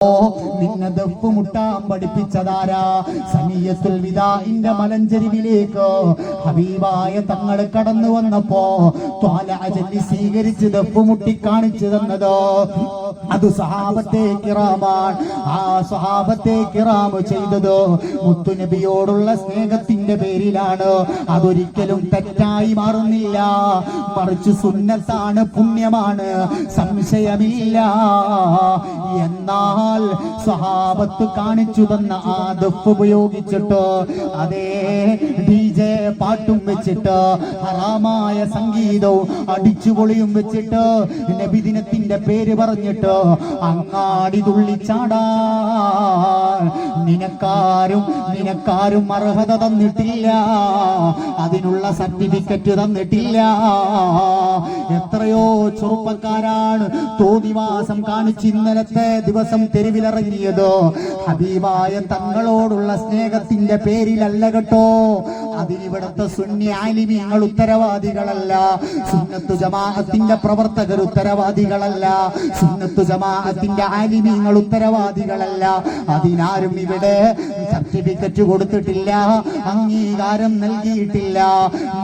നിന്നെ ദഫ് മുട്ടാൻ പഠിപ്പിച്ചതാരാ സനിയത്തുൽ വിദാഇന്റെ മലഞ്ചെരിവിലേക്ക് ഹബീബായ തങ്ങൾ കടന്നു വന്നപ്പോ ത്വാല അജലി സ്വീകരിച്ച് ദഫ് മുട്ടി കാണിച്ചു തന്നതോ? അത് സഹാബത്തെ കിറാമാണ്. ആ സഹാബത്തെ കിറാമ് ചെയ്തത് മുത്തുനബിയോടുള്ള സ്നേഹത്തിന്റെ പേരിലാണ്. അതൊരിക്കലും തെറ്റായി മാറുന്നില്ല. മറിച്ച് സുന്നത്താണ് പുണ്യമാണ്. സംശയമില്ല. എന്നാൽ സഹാബത്ത് കാണിച്ചു തന്ന ആ ദഫ് ഉപയോഗിച്ചിട്ട് അതേ പാട്ടും വെച്ചിട്ട് ഹറാമായ സംഗീതവും അടിച്ചുപൊളിയും വെച്ചിട്ട് നബിദിനത്തിന്റെ പേര് പറഞ്ഞിട്ട് അങ്ങാടി തുള്ളിച്ചാടാ നിനക്കാരും നിനക്കാരും അർഹത തന്നിട്ടില്ല. അതിനുള്ള സർട്ടിഫിക്കറ്റ് തന്നിട്ടില്ല. എത്രയോ ചെറുപ്പക്കാരാണ് തോതിവാസം കാണിച്ച് ഇന്നലത്തെ ദിവസം തെരുവിലിറങ്ങിയത്. ഹബീബായ തങ്ങളോടുള്ള സ്നേഹത്തിന്റെ പേരിലല്ല കേട്ടോ. അതിനിവിടുത്തെ സുന്നി ആലിമീങ്ങൾ ഉത്തരവാദികളല്ല. സുന്നത്തു ജമാഅത്തിന്റെ പ്രവർത്തകർ ഉത്തരവാദികളല്ല. സുന്നത്തു ജമാഅത്തിന്റെ ആലിമീങ്ങൾ ഉത്തരവാദികളല്ല. അതിനാരും ഇവിടെ സർട്ടിഫിക്കറ്റ് കൊടുത്തിട്ടില്ല അംഗീകാരം നൽകിയിട്ടില്ല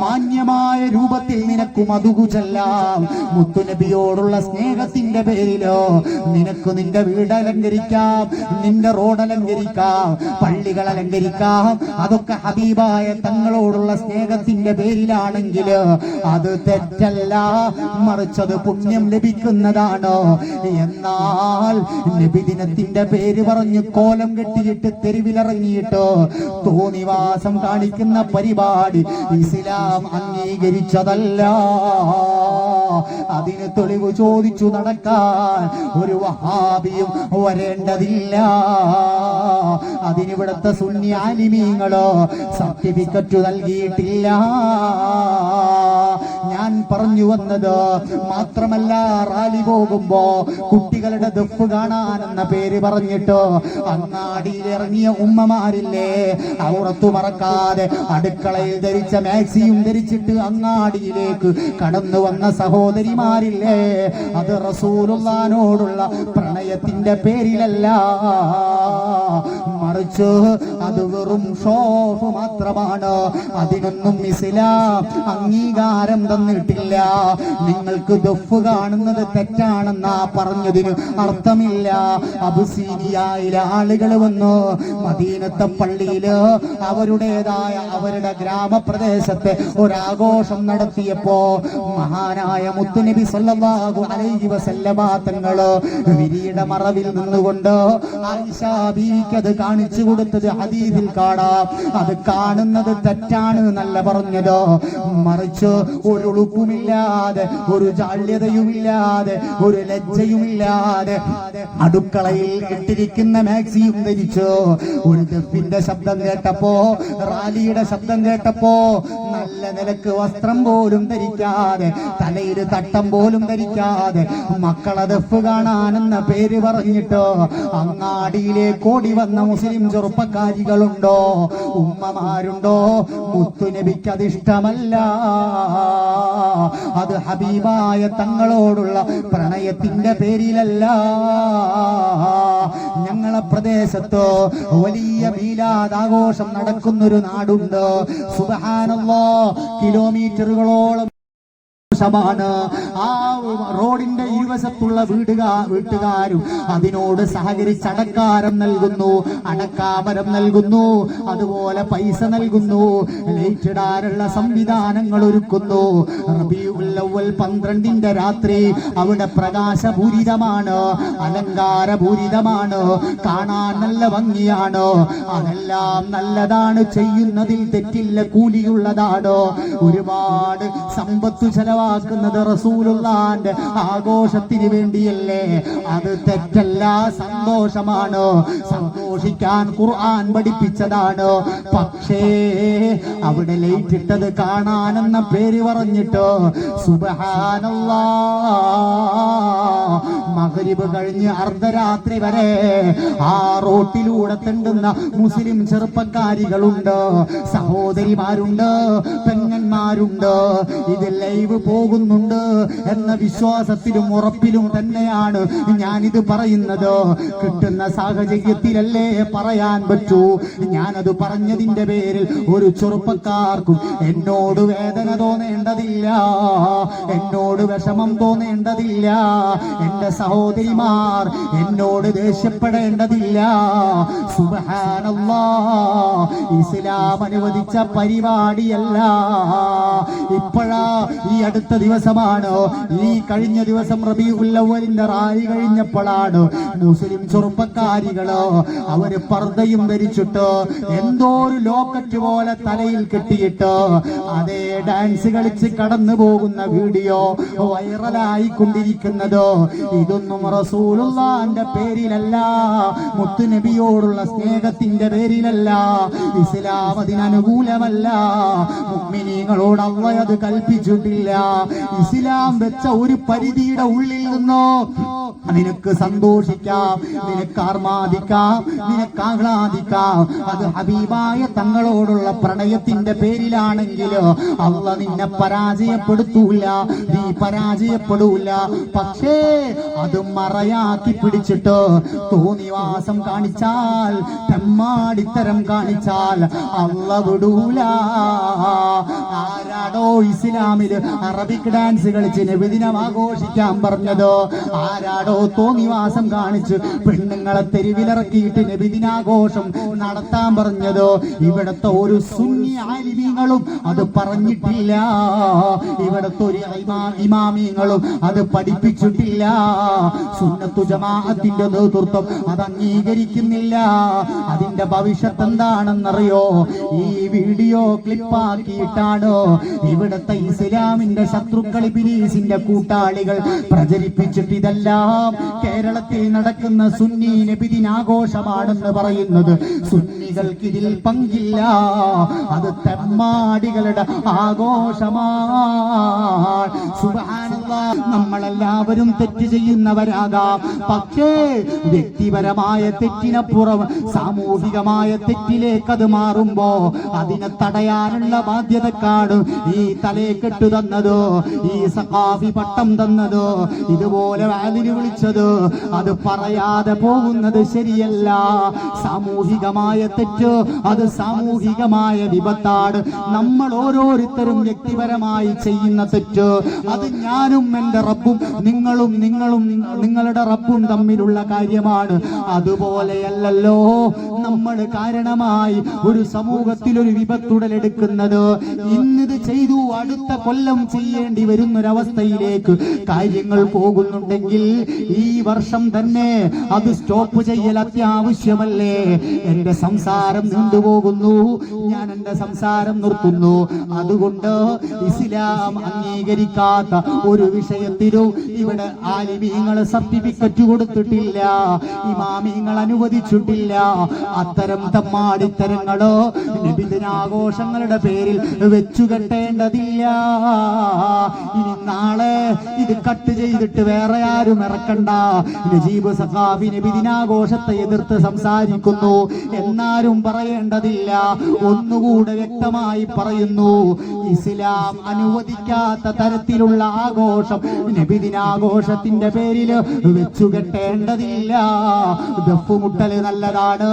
മാന്യമായ രൂപത്തിൽ നിനക്ക് മധുകുചെല്ലാം മുത്തുനബിയോടുള്ള സ്നേഹത്തിന്റെ പേരിലോ നിനക്ക് നിന്റെ വീട് അലങ്കരിക്കാം നിന്റെ റോഡ് അലങ്കരിക്കാം പള്ളികൾ അലങ്കരിക്കാം. അതൊക്കെ ഹബീബായ തങ്ങളോടുള്ള സ്നേഹത്തിന്റെ പേരിലാണെങ്കിൽ അത് തെറ്റല്ല. മറിച്ചത് പുണ്യം ലഭിക്കുന്നതാണ്? എന്നാൽ നബിദിനത്തിന്റെ പേര് പറഞ്ഞ് കോലം കെട്ടിയിട്ട് തെരുവിലിറങ്ങിയിട്ട് തോന്നിവാസം കാണിക്കുന്ന പരിപാടി ഇസ്ലാം അംഗീകരിച്ചതല്ല. അതിന് തെളിവ് ചോദിച്ചു നടക്കാൻ ഒരു വഹാബിയും വരേണ്ടതില്ല. അതിനിവിടുത്തെ സുന്യാലിമീങ്ങളോ സർട്ടിഫിക്കറ്റ് നൽകിയിട്ടില്ല. ഞാൻ പറഞ്ഞു വന്നത് മാത്രമല്ല റാലി പോകുമ്പോ കുട്ടികളുടെ ദഫ് കാണാനെന്ന പേര് പറഞ്ഞിട്ട് അങ്ങാടിയിൽ ഇറങ്ങിയ ഉമ്മമാരില്ലേ ഔറത്തു മറക്കാതെ അടുക്കളയിൽ ധരിച്ച മാക്സിയും ധരിച്ചിട്ട് അങ്ങാടിയിലേക്ക് കടന്നു വന്ന സഹോദരിമാരില്ലേ അത് റസൂലുള്ളാനോടുള്ള പ്രണയത്തിന്റെ പേരിലല്ല. മറിച്ച് അത് വെറും ഷോഫ് മാത്രമാണ്. അതിനൊന്നും ഇസ്ലാം അംഗീകാരം തന്നിട്ടില്ല. നിങ്ങൾക്ക് ദഫ് കാണുന്നത് തെറ്റാണെന്നാ പറഞ്ഞതിന് അർത്ഥമില്ല. അബുസീനിയയിലെ ആളുകൾ വന്നു മദീനത്തെ പള്ളിയിൽ അവരുടേതായ അവരുടെ ഗ്രാമപ്രദേശത്തെ ഒരാഘോഷം നടത്തിയപ്പോ മഹാനായ മുത്തുനബി സല്ലല്ലാഹു അലൈഹി വസല്ലമ വിരിയുടെ മറവിൽ നിന്നുകൊണ്ട് ആയിഷാ ബീവിക്ക് അത് കാണിച്ചു കൊടുത്തത് ഹദീസിൽ കാണാം. അത് കാണുന്നത് തെറ്റാണ് എന്നല്ല പറഞ്ഞതോ? മറിച്ച് ഒരു ഉളുപ്പുമില്ലാതെ ഒരു ജാള്യതയുമില്ലാതെ ഒരു ലജ്ജയുമില്ലാതെ അടുക്കളയിൽ ഇട്ടിരിക്കുന്ന മാക്സിയും ധരിച്ചു? ഒരു ദഫിന്റെ ശബ്ദം കേട്ടപ്പോ റാലിയുടെ ശബ്ദം കേട്ടപ്പോ നല്ല നിലയ്ക്ക് വസ്ത്രം പോലും ധരിക്കാതെ തലയിൽ തട്ടം പോലും ധരിക്കാതെ മക്കളെ ദഫ് കാണാനെന്ന പേര് പറഞ്ഞിട്ടോ അങ്ങാടിയിലെ കോടി വന്ന മുസ്ലിം ചെറുപ്പക്കാരികളുണ്ടോ? ഉമ്മമാരുണ്ടോ? മുത്തുനബിക്ക് അതിഷ്ടമല്ല. അത് ഹബീബായ തങ്ങളോടുള്ള പ്രണയത്തിന്റെ പേരിലല്ല. ഞങ്ങളെ പ്രദേശത്തോ വലിയ മീലാദാഘോഷം നടക്കുന്നൊരു നാടുണ്ട്. സുബഹാനല്ലോ കിലോമീറ്ററുകളോളം ാണ് ആ റോഡിന്റെ ഇരുവശത്തുള്ള വീടുകാ വീട്ടുകാരും അതിനോട് സഹകരിച്ച് അടക്കാരം നൽകുന്നു. അടക്കാമരം നൽകുന്നു. അതുപോലെ പൈസ നൽകുന്നു. ലൈറ്റിടാനുള്ള സംവിധാനങ്ങൾ ഒരുക്കുന്നു. റബീഉൽ അവ്വൽ പന്ത്രണ്ടിന്റെ രാത്രി അവിടെ പ്രകാശപൂരിതമാണ്. അലങ്കാരപൂരിതമാണ്. കാണാൻ നല്ല ഭംഗിയാണ്. അതെല്ലാം നല്ലതാണ്. ചെയ്യുന്നതിൽ തെറ്റില്ല. കൂലിയുള്ളതാണ്. ഒരുപാട് സമ്പത്ത് ചെലവാക്കുന്നത് റസൂലുള്ളാന്റെ ആഘോഷത്തിന് വേണ്ടിയല്ലേ? അത് തെറ്റല്ല സന്തോഷമാണ്. സന്തോഷിക്കാൻ ഖുർആൻ പഠിപ്പിച്ചതാണ്. പക്ഷേ അവിടെ ലൈറ്റ് ഇട്ടത് കാണാനെന്ന പേര് പറഞ്ഞിട്ടോ സുബഹാനല്ലാ മകരിബ് കഴിഞ്ഞ് അർദ്ധരാത്രി വരെ ആ റോട്ടിലൂടെ തെണ്ടുന്ന മുസ്ലിം ചെറുപ്പക്കാരികളുണ്ട് സഹോദരിമാരുണ്ട് പെങ്ങന്മാർ കണ്ണിമാരുണ്ട് ഇത് ലൈവ് പോകുന്നുണ്ട് എന്ന വിശ്വാസത്തിലും ഉറപ്പിലും തന്നെയാണ് ഞാനിത് പറയുന്നത്. കിട്ടുന്ന സാഹചര്യത്തിലല്ലേ പറയാൻ പറ്റൂ. ഞാനത് പറഞ്ഞതിന്റെ പേരിൽ ഒരു ചെറുപ്പക്കാർക്കും എന്നോട് വേദന തോന്നേണ്ടതില്ല. എന്നോട് വിഷമം തോന്നേണ്ടതില്ല. എന്റെ സഹോദരിമാർ എന്നോട് ദേഷ്യപ്പെടേണ്ടതില്ല. സുബഹാനല്ലാ ഇസ്ലാം അനുവദിച്ച പരിപാടിയല്ല. ഇപ്പോഴാ ഈ അടുത്ത ദിവസമാണ്. ഈ കഴിഞ്ഞ ദിവസം റബിഉല്ലവലിന്റെ റാലി കഴിഞ്ഞപ്പോഴാണ് മുസ്ലിം ചെറുപ്പക്കാരികൾ അവർ പർദ്ദയും ധരിച്ചിട്ട് എന്തോ ഒരു ലോക്കറ്റ് പോലെ തലയിൽ കെട്ടിയിട്ട് അതേ ഡാൻസ് കളിച്ച് കടന്നു പോകുന്ന വീഡിയോ വൈറലായി കൊണ്ടിരിക്കുന്നത് ഇതൊന്നും റസൂലുള്ളാന്റെ പേരിലല്ല മുത്തുനബിയോടുള്ള സ്നേഹത്തിന്റെ പേരിലല്ല ഇസ്ലാം അതിനനുകൂലമല്ല മുഅ്മിനീങ്ങളോട് അള്ളാഹ് അത് കൽപ്പിച്ചിട്ടില്ല. ഇസ്ലാം വെച്ച ഒരു പരിധിയുടെ ഉള്ളിൽ നിന്നോ? നിനക്ക് സന്തോഷിക്കാം നിനക്ക് ആർമാദിക്കാം നിനക്ക് ആഹ്ലാദിക്കാം. അത് ഹബീബായ തങ്ങളോടുള്ള പ്രണയത്തിന്റെ പേരിലാണെങ്കിലോ അള്ള നിന്നെ പരാജയപ്പെടുത്തൂല നീ പരാജയപ്പെടൂല. പക്ഷേ അത് മറയാക്കി പിടിച്ചിട്ട് തോന്നിവാസം കാണിച്ചാൽ തെമ്മാടിത്തരം കാണിച്ചാൽ അള്ള വിടൂല. ആരാടോ ഇസ്ലാമിൽ അറബിക് ഡാൻസ് കളിച്ച് നബിദിനം ആഘോഷിക്കാൻ പറഞ്ഞതോ? ആരാടോ തോന്നിവാസം കാണിച്ച് പെണ്ണുങ്ങളെ തെരുവിലിറക്കിയിട്ട് നബിദിനാഘോഷം നടത്താൻ പറഞ്ഞതോ? ഇവിടത്തെ ഒരു സുന്നി ആലിമീങ്ങളും അത് പറഞ്ഞിട്ടില്ല. ഇവിടത്തെ ഒരു ഇമാ- ഇമാമിയങ്ങളും അത് പഠിപ്പിച്ചിട്ടില്ല. സുന്നത്തു ജമാഅത്തിന്റെ നേതൃത്വം അത് അംഗീകരിക്കുന്നില്ല. അതിന്റെ ഭവിഷ്യത്ത് എന്താണെന്നറിയോ? ഈ വീഡിയോ ക്ലിപ്പാക്കിയിട്ടാണ്? ഇവിടുത്തെ ഇസ്ലാമിന്റെ ശത്രുക്കൾ ബിലീസിന്റെ കൂട്ടാളികൾ പ്രചരിപ്പിച്ചിട്ട് ഇതെല്ലാം കേരളത്തിൽ നടക്കുന്ന സുന്നി നബിദിനാഘോഷമാണെന്ന് പറയുന്നത്. സുന്നികൾക്ക് ഇതിൽ പങ്കില്ല. അത് തെമ്മാടികളുടെ ആഘോഷമാണ് സുബ്ഹാനല്ലാഹ് നമ്മളെല്ലാവരും തെറ്റ് ചെയ്യുന്നവരാകാം. പക്ഷേ വ്യക്തിപരമായ തെറ്റിനപ്പുറം സാമൂഹികമായ തെറ്റിലേക്ക് അത് മാറുമ്പോ അതിനെ തടയാനുള്ള ബാധ്യതക്കാണ് ഈ തലേക്കെട്ട് തന്നതോ ഈ സഖാഫി പട്ടം തന്നതോ ഇതുപോലെ വാലിന് വിളിച്ചതോ. അത് പറയാതെ പോകുന്നത് ശരിയല്ല. സാമൂഹികമായ തെറ്റ് അത് സാമൂഹികമായ വിപത്താണ്. നമ്മൾ ഓരോരുത്തരും വ്യക്തിപരമായി ചെയ്യുന്ന തെറ്റ്. അത് ഞാനും എന്റെ റബ്ബും നിങ്ങളും നിങ്ങളും നിങ്ങളുടെ റബ്ബും തമ്മിലുള്ള കാര്യമാണ്. അതുപോലെയല്ലല്ലോ നമ്മൾ കാരണമായി ഒരു സമൂഹത്തിൽ ഒരു വിപത്തുടലെടുക്കുന്നത് ഇന്നിത് ചെയ്തു അടുത്ത കൊല്ലം ചെയ്യേണ്ടി വരുന്നൊരവസ്ഥയിലേക്ക് കാര്യങ്ങൾ പോകുന്നുണ്ടെങ്കിൽ ഈ വർഷം തന്നെ അത് സ്റ്റോപ്പ് ചെയ്യൽ അത്യാവശ്യമല്ലേ? എന്റെ സംസാരം നീണ്ടുപോകുന്നു ഞാൻ എന്റെ സംസാരം നിർത്തുന്നു. അതുകൊണ്ട് ഇസ്ലാം അംഗീകരിക്കാത്ത ഒരു വിഷയത്തിനും ഇവിടെ ആലിമീങ്ങൾ സർട്ടിഫിക്കറ്റ് കൊടുത്തിട്ടില്ല. ഇമാമിങ്ങൾ അനുവദിച്ചിട്ടില്ല. അത്തരം തമ്മാടിത്തരങ്ങളോ ആഘോഷങ്ങളുടെ പേരിൽ വെച്ചു കെട്ടേണ്ടതില്ല ഇനി നാളെ ഇത് കട്ട് ചെയ്തിട്ട് വേറെ ആരും ഇറക്കണ്ട. നജീബ് സഖാഫി നബിദിനാഘോഷത്തെ എതിർത്ത് സംസാരിക്കുന്നു. എന്നാരും പറയേണ്ടതില്ല. ഒന്നുകൂടെ വ്യക്തമായി പറയുന്നു. ഇസ്ലാം അനുവദിക്കാത്ത തരത്തിലുള്ള ആഘോഷം നബിദിനാഘോഷത്തിന്റെ പേരിൽ വെച്ചു കെട്ടേണ്ടതില്ല. ദഫുമുട്ടൽ നല്ലതാണ്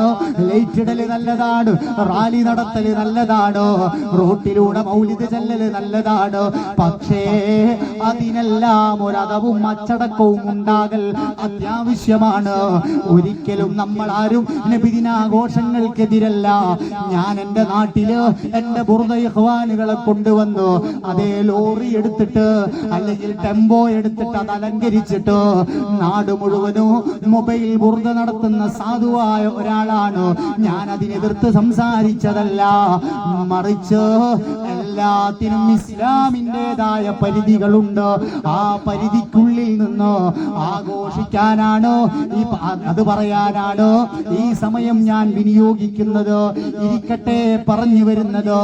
ലൈറ്റ് ഇടൽ നല്ലതാണ് റാലി നടത്തൽ നല്ലതാണ് റോട്ടിലൂടെ മൗലിത ചെല്ലല് നല്ലതാണ്. പക്ഷേ അതിനെല്ലാം ഒരതവും അച്ചടക്കവും ഉണ്ടാകൽ അത്യാവശ്യമാണ്. ഒരിക്കലും നമ്മൾ ആരും നബിദിനാഘോഷങ്ങൾക്കെതിരല്ല. ഞാൻ എന്റെ നാട്ടിൽ എന്റെ ബുറുദയഹ്വാനുകളെ കൊണ്ടുവന്നു. അതേ ലോറി എടുത്തിട്ട് അല്ലെങ്കിൽ ടെമ്പോ എടുത്തിട്ട് അത് അലങ്കരിച്ചിട്ട് നാട് മുഴുവനും മൊബൈൽ ബുർദ നടത്തുന്ന സാധുവായ ഒരാളാണ്. ഞാൻ അതിനെതിർത്ത് സംസാരിച്ചതല്ല. മറിച്ച് എല്ലാത്തിനും ഇസ്ലാമിന്റെതായ പരിധികളുണ്ട്. ആ പരിധിക്കുള്ളിൽ നിന്ന് ആഘോഷിക്കാനാണ് ഈ അത് പറയാനാണ് ഈ സമയം ഞാൻ വിനിയോഗിക്കുന്നത്. ഇരിക്കട്ടെ പറഞ്ഞു വരുന്നത്